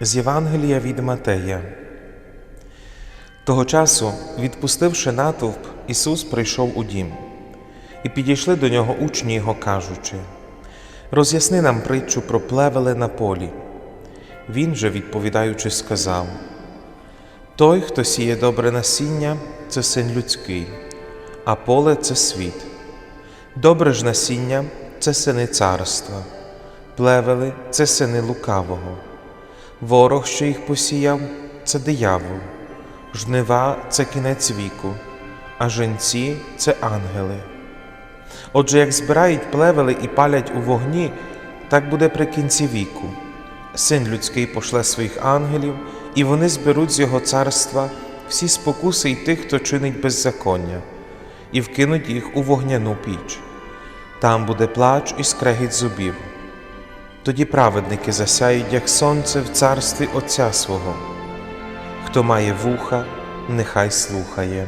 З Євангелія від Матея. Того часу, відпустивши натовп, Ісус прийшов у дім, і підійшли до нього учні його, кажучи: Роз'ясни нам притчу про плевели на полі. Він же, відповідаючи, сказав: Той, хто сіє добре насіння, це син людський, а поле це світ. Добре ж насіння це сини царства, плевели це сини лукавого. Ворог, що їх посіяв, це диявол, жнива це кінець віку, а женці це ангели. Отже, як збирають плевели і палять у вогні, так буде при кінці віку. Син людський пошле своїх ангелів, і вони зберуть з його царства всі спокуси й тих, хто чинить беззаконня, і вкинуть їх у вогняну піч. Там буде плач і скрегіт зубів. Тоді праведники засяють, як сонце в царстві Отця свого. Хто має вуха, нехай слухає.